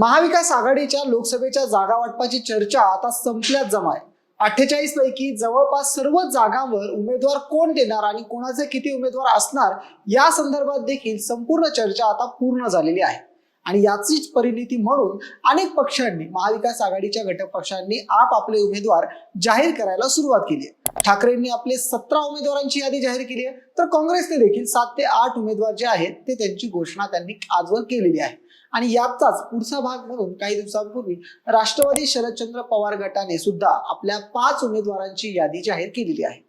महाविकास आघाडीच्या लोकसभेच्या जागा वाटपाची चर्चा आता संपल्यात जमा आहे अठ्ठेचाळीस पैकी जवळपास सर्व जागांवर उमेदवार कोण देणार आणि कोणाचे किती उमेदवार असणार या संदर्भात देखील संपूर्ण चर्चा आता पूर्ण झालेली आहे. आणि याचीच परिणिती म्हणून अनेक पक्षांनी महाविकास आघाडीच्या घटक पक्षांनी आपापले उमेदवार जाहीर करायला सुरुवात केली आहे. ठाकरेंनी आपले सतरा उमेदवारांची यादी जाहीर केली आहे. तर काँग्रेसने देखील सात ते आठ उमेदवार जे आहेत ते त्यांची घोषणा त्यांनी आजवर केलेली आहे. आणि याचाच पुढचा भाग म्हणून काही दिवसांपूर्वी राष्ट्रवादी शरदचंद्र पवार गटाने सुद्धा आपल्या पाच उमेदवारांची यादी जाहीर केलेली आहे.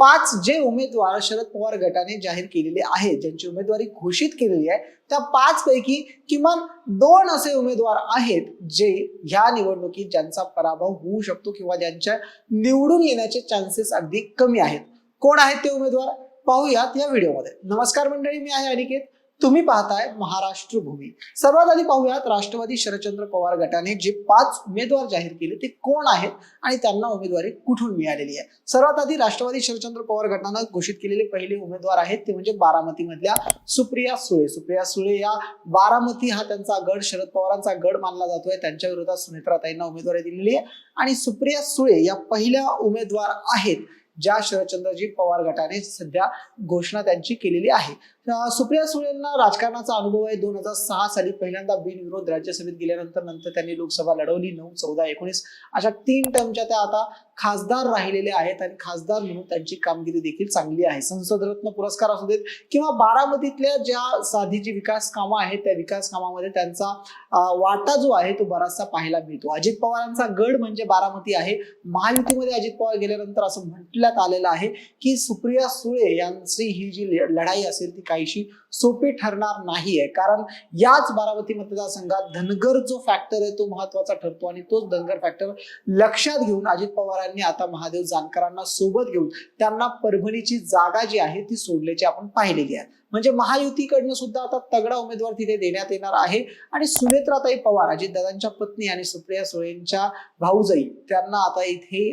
पाच जे उमेदवार शरद पवार गटाने जाहीर केलेले आहेत ज्यांची उमेदवारी घोषित केलेली आहे त्या पाच पैकी किमान दोन असे उमेदवार आहेत जे ह्या निवडणुकीत ज्यांचा पराभव होऊ शकतो किंवा ज्यांच्या निवडून येण्याचे चान्सेस अगदी कमी आहेत. कोण आहेत ते उमेदवार? पाहूयात या व्हिडिओमध्ये नमस्कार मंडळी मी आहे अनिकेत. तुम्ही पाहताय महाराष्ट्र भूमी. सर्वात आधी पाहूयात राष्ट्रवादी शरदचंद्र पवार गटाने जे पाच उमेदवार जाहीर केले ते कोण आहेत आणि त्यांना उमेदवारी कुठून मिळालेली आहे? सर्वात आधी राष्ट्रवादी शरदचंद्र पवार गटानं घोषित केलेले पहिले उमेदवार आहेत ते म्हणजे बारामतीमधल्या सुप्रिया सुळे. सुप्रिया सुळे या बारामती हा त्यांचा गड शरद पवारांचा गड मानला जातोय. त्यांच्या विरोधात सुनेत्राताईंना उमेदवारी दिलेली आहे. आणि सुप्रिया सुळे या पहिल्या उमेदवार आहेत ज्या शरदचंद्रजी पवार गटाने सध्या घोषणा त्यांची केलेली आहे. सुप्रिया सुळेंना राजकारणाचा अनुभव आहे. दोन हजार सहा साली पहिल्यांदा बिनविरोध राज्यसभेत गेल्यानंतर नंतर त्यांनी लोकसभा लढवली. नऊ चौदा एकोणीस अशा तीन टर्मच्या त्या आता खासदार राहिलेले आहेत आणि खासदार म्हणून त्यांची कामगिरी देखील चांगली आहे. संसद रत्न पुरस्कार असू देत किंवा बारामतीतल्या ज्या साधीची विकास कामं आहेत त्या विकास कामामध्ये त्यांचा वाटा जो आहे तो बराचसा पाहायला मिळतो. अजित पवारांचा गड म्हणजे बारामती आहे. महायुतीमध्ये अजित पवार गेल्यानंतर असं म्हटल्यात आलेलं आहे की सुप्रिया सुळे यांची ही जी लढाई असेल ती काहीशी सोपी ठरणार नाहीये. कारण याच बारामती मतदारसंघात धनगर जो फॅक्टर आहे तो महत्त्वाचा ठरतो आणि तोच धनगर फॅक्टर लक्षात घेऊन अजित पवारांनी आता महादेव जानकरांना सोबत घेऊन त्यांना परभणीची जागा जी आहे ती सोडल्याची आपण पाहिलेली आहे. म्हणजे महायुतीकडनं सुद्धा आता तगडा उमेदवार तिथे देण्यात येणार आहे. आणि सुनेत्राताई पवार अजितदादांच्या पत्नी आणि सुप्रिया सुळेंच्या भाऊजाई त्यांना आता इथे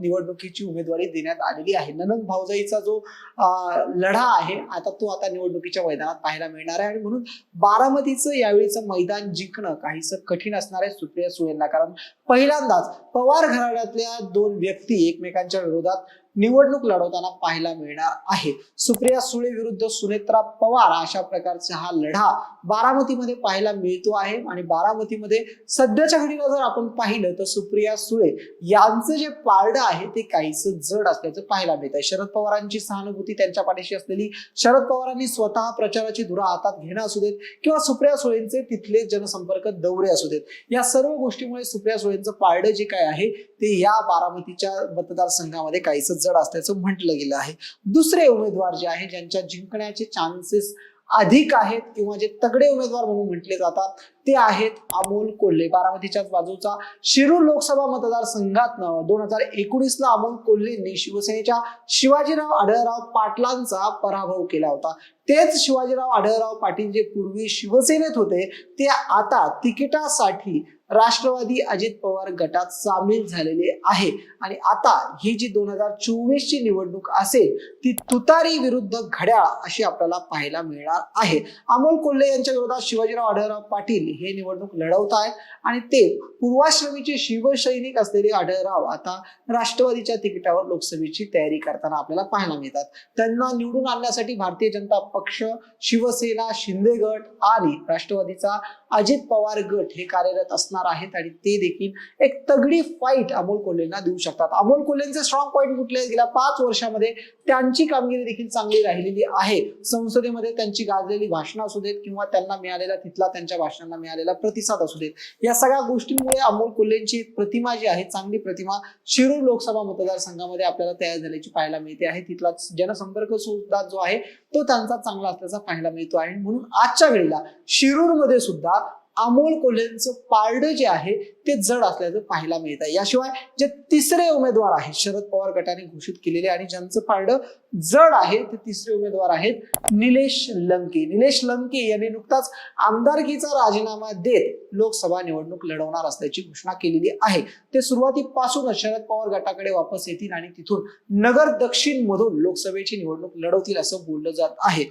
निवडणुकीची उमेदवारी देण्यात आलेली आहे. ननंद भाऊजाईचा जो अं, लढा आहे आता तो आता निवडणुकीच्या मैदानात पाहायला मिळणार आहे. आणि म्हणून बारामतीचं यावेळीचं मैदान जिंकणं काहीसं कठीण असणार आहे सुप्रिया सुळेंना. कारण पहिल्यांदाच पवार घराण्यातल्या दोन व्यक्ती एकमेकांच्या विरोधात निवडणूक लढवताना पाहायला मिळणार आहे. सुप्रिया सुळे विरुद्ध सुनेत्रा पवार अशा प्रकारचा हा लढा बारामतीमध्ये पाहायला मिळतो आहे. आणि बारामतीमध्ये सध्याच्या घडीला जर आपण पाहिलं तर सुप्रिया सुळे यांचं जे पारडं आहे ते काहीसं जड असल्याचं पाहायला मिळत आहे शरद पवारांची सहानुभूती त्यांच्या पाठीशी असलेली शरद पवारांनी स्वतः प्रचाराची धुरा हातात घेणं असू देत किंवा सुप्रिया सुळेंचे तिथले जनसंपर्क दौरे असू देत. या सर्व गोष्टीमुळे सुप्रिया सुळेंचं पारडं जे काय आहे ते या बारामतीच्या मतदारसंघामध्ये काहीसं जड असल्याचं म्हटलं गेलं आहे. दुसरे उमेदवार जे आहे ज्यांच्या जिंकण्याचे चान्सेस अधिक आहेत किंवा जे तगडे उमेदवार म्हणून म्हटले जातात ते आहेत अमोल कोल्हे. बारामतीच्याच बाजूचा शिरूर लोकसभा मतदारसंघात दोन हजार एकोणीसला अमोल कोल्हेंनी शिवसेनेच्या शिवाजीराव आढळराव पाटलांचा पराभव केला होता. तेच शिवाजीराव आढळराव पाटील जे पूर्वी शिवसेनेत होते ते आता तिकिटासाठी राष्ट्रवादी अजित पवार गटात सामील झालेले आहे. आणि आता ही जी दोन हजार चोवीस ची निवडणूक असेल ती तुतारी विरुद्ध घड्याळ अशी आपल्याला पाहायला मिळणार आहे. अमोल कोल्हे यांच्या विरोधात शिवाजीराव आढळराव पाटील हे निवडणूक लढवत आहेत. आणि ते पूर्वाश्रमीचे शिवसैनिक असलेले आढळराव आता राष्ट्रवादीच्या तिकिटावर लोकसभेची तयारी करताना आपल्याला पाहायला मिळतात. त्यांना निवडून आणण्यासाठी भारतीय जनता पक्ष शिवसेना शिंदे गट आणि राष्ट्रवादीचा अजित पवार गट हे कार्यरत असणार आहेत आणि ते देखील एक तगडी फाईट अमोल कोल्हेंना देऊ शकतात. अमोल कोल्हेंचे स्ट्रॉंग पॉईंट कुठले गेल्या पाच वर्षामध्ये त्यांची कामगिरी देखील चांगली राहिलेली आहे. संसदेमध्ये त्यांची गाजलेली भाषणं असू देत किंवा त्यांना मिळालेला तिथला त्यांच्या भाषणांना मिळालेला प्रतिसाद असू देत. या सगळ्या गोष्टींमुळे अमोल कोल्हेंची प्रतिमा जी आहे चांगली प्रतिमा शिरूर लोकसभा मतदारसंघामध्ये आपल्याला तयार झाल्याची पाहायला मिळते आहे. तिथला जनसंपर्क सुद्धा जो आहे तो त्यांचा चांगला असल्याचा पाहायला मिळतो आहे. म्हणून आजच्या वेळेला शिरूरमध्ये सुद्धा अमोल कोल्हेंचं पारडं जे आहे ते जड असल्याचं पाहायला मिळत आहे याशिवाय जे तिसरे उमेदवार आहेत शरद पवार गटाने घोषित केलेले आणि ज्यांचं पारडं जड आहे ते तिसरे उमेदवार आहेत निलेश लंके. निलेश लंके यांनी नुकताच आमदारकीचा राजीनामा देत लोकसभा निवडणूक लढवणार असल्याची घोषणा केलेली आहे. ते सुरुवातीपासूनच शरद पवार गटाकडे वापस येतील आणि तिथून नगर दक्षिण मधून लोकसभेची निवडणूक लढवतील असं बोललं जात आहे.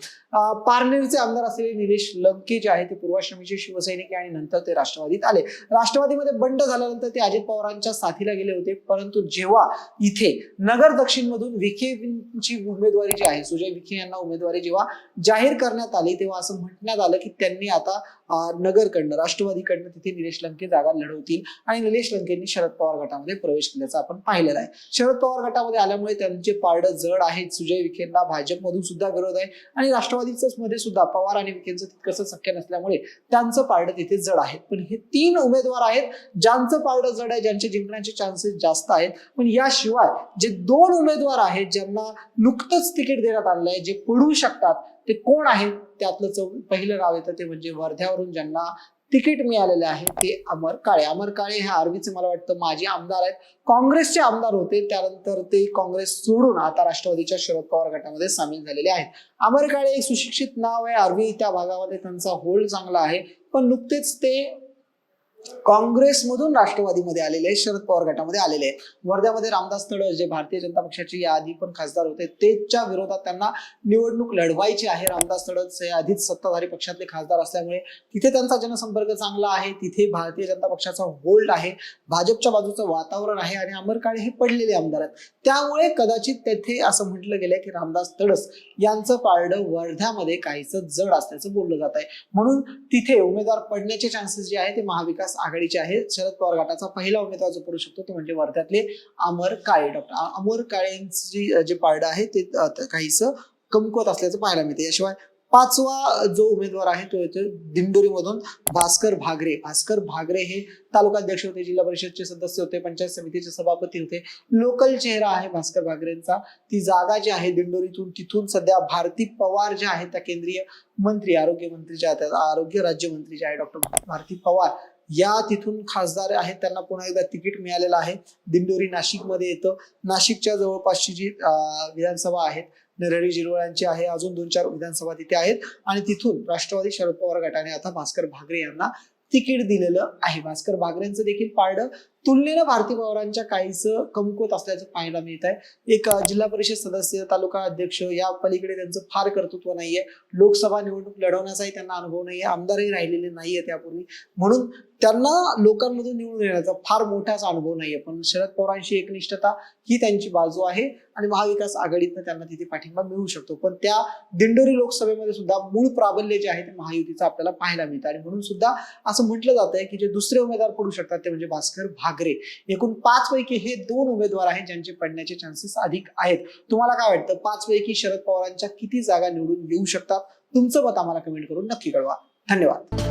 पारनेरचे आमदार असलेले निलेश लंके जे आहे ते पूर्वाश्रमीचे शिवसैनिक विखे आणि नंतर ते राष्ट्रवादीत आले. राष्ट्रवादीमध्ये बंड झाल्यानंतर ते अजित पवारांच्या साथीला गेले होते. परंतु जेव्हा इथे नगर दक्षिण मधून विखेची उमेदवारी जी आहे सुजय विखे यांना उमेदवारी जेव्हा जाहीर करण्यात आली तेव्हा असं म्हटण्यात आलं की त्यांनी आता नगरकडनं राष्ट्रवादीकडनं तिथे निलेश लंके जागा लढवतील आणि निलेश लंकेंनी शरद पवार गटामध्ये प्रवेश केल्याचं आपण पाहिलेलं आहे. शरद पवार गटामध्ये आल्यामुळे त्यांचे पारड जड आहेत. सुजय विखेंना भाजपमधून सुद्धा विरोध आहे आणि राष्ट्रवादीच मध्ये सुद्धा पवार आणि विखेंचं तितकंसं शक्य नसल्यामुळे त्यांचं पारड तिथे जड आहे. पण हे तीन उमेदवार आहेत ज्यांचं पारड जड आहे ज्यांचे जिंकण्याचे चान्सेस जास्त आहेत. पण याशिवाय जे दोन उमेदवार आहेत ज्यांना नुकतंच तिकीट देण्यात आलेलं आहे जे पडू शकतात ते कोण आहेत त्यातलं चौ पहिलं नाव येतं ते म्हणजे वर्ध्यावरून ज्यांना तिकीट मिळालेले आहे ते अमर काळे. अमर काळे हे आर्मीचे मला वाटतं माजी आमदार आहेत. काँग्रेसचे आमदार होते. त्यानंतर ते काँग्रेस सोडून आता राष्ट्रवादीच्या शरद पवार गटामध्ये सामील झालेले आहेत. अमर काळे एक सुशिक्षित नाव आहे. आर्वी त्या भागामध्ये त्यांचा होल्ड चांगला आहे. पण नुकतेच ते काँग्रेसमधून राष्ट्रवादीमध्ये आलेले आहेत शरद पवार गटामध्ये आलेले आहेत. वर्ध्यामध्ये रामदास तडस जे भारतीय जनता पक्षाचे या आधी पण खासदार होते तेच्या विरोधात त्यांना निवडणूक लढवायची आहे. रामदास तडस हे आधीच सत्ताधारी पक्षातले खासदार असल्यामुळे तिथे त्यांचा जनसंपर्क चांगला आहे तिथे भारतीय जनता पक्षाचा होल्ड आहे भाजपच्या बाजूचं वातावरण आहे आणि अमर काळे हे पडलेले आमदार आहेत. त्यामुळे कदाचित तेथे असं म्हटलं गेलंय की रामदास तडस यांचं पारडं वर्ध्यामध्ये काहीच जड असल्याचं बोललं जात आहे म्हणून तिथे उमेदवार पडण्याचे चान्सेस जे आहे ते महाविकास आघाडीचे आहेत. शरद पवार गटाचा पहिला उमेदवार जो पडू शकतो तो म्हणजे वर्ध्यातले अमर काळे डॉक्टर. अमर काळेंची जे पारडं आहे ते काहीसं कमकुवत असल्याचं पाहायला मिळते. याशिवाय पाचवा जो उमेदवार आहे तो येतो दिंडोरीमधून भास्कर भागरे. भास्कर भागरे हे तालुका अध्यक्ष होते जिल्हा परिषदचे सदस्य होते पंचायत समितीचे सभापती होते. लोकल चेहरा आहे भास्कर भागरेंचा. ती जागा जी आहे दिंडोरीतून तिथून सध्या भारती पवार ज्या आहेत त्या केंद्रीय मंत्री आरोग्य मंत्री ज्या आहेत आरोग्य राज्यमंत्री जे आहे डॉक्टर भारती पवार या तिथून खासदार आहेत त्यांना पुन्हा एकदा तिकीट मिळालेलं आहे. दिंडोरी नाशिकमध्ये येतं. नाशिकच्या जवळपासची जी अं, विधानसभा आहेत नरहरी जिरवळांची आहे अजून दोन चार विधानसभा तिथे आहेत. आणि तिथून राष्ट्रवादी शरद पवार गटाने आता भास्कर भागरे यांना तिकीट दिलेलं आहे. भास्कर भागरेंचं देखील पारडं तुलनेनं भारती पवारांच्या काहीचं कमकुवत असल्याचं पाहायला मिळत आहे एक जिल्हा परिषद सदस्य तालुका अध्यक्ष या पलीकडे त्यांचं फार कर्तृत्व नाहीये. लोकसभा निवडणूक लढवण्याचाही त्यांना अनुभव नाहीये. आमदारही राहिलेले नाहीये त्यापूर्वी म्हणून त्यांना लोकांमधून निवडून येण्याचा फार मोठाच अनुभव नाहीये. पण शरद पवारांची एकनिष्ठता ही त्यांची बाजू आहे आणि महाविकास आघाडीतनं त्यांना तिथे पाठिंबा मिळू शकतो. पण त्या दिंडोरी लोकसभेमध्ये सुद्धा मूळ प्राबल्य जे आहे ते महायुतीचं आपल्याला पाहायला मिळतं. आणि म्हणून सुद्धा असं म्हटलं जात आहे की जे दुसरे उमेदवार पडू शकतात ते म्हणजे भास्कर भाग भागरे एकूण पाच पैकी हे दोन उमेदवार आहेत ज्यांचे पडण्याचे चान्सेस अधिक आहेत. तुम्हाला काय वाटतं? पाच पैकी शरद पवारांच्या किती जागा निवडून येऊ शकतात? तुमचं मत आम्हाला कमेंट करून नक्की कळवा. धन्यवाद.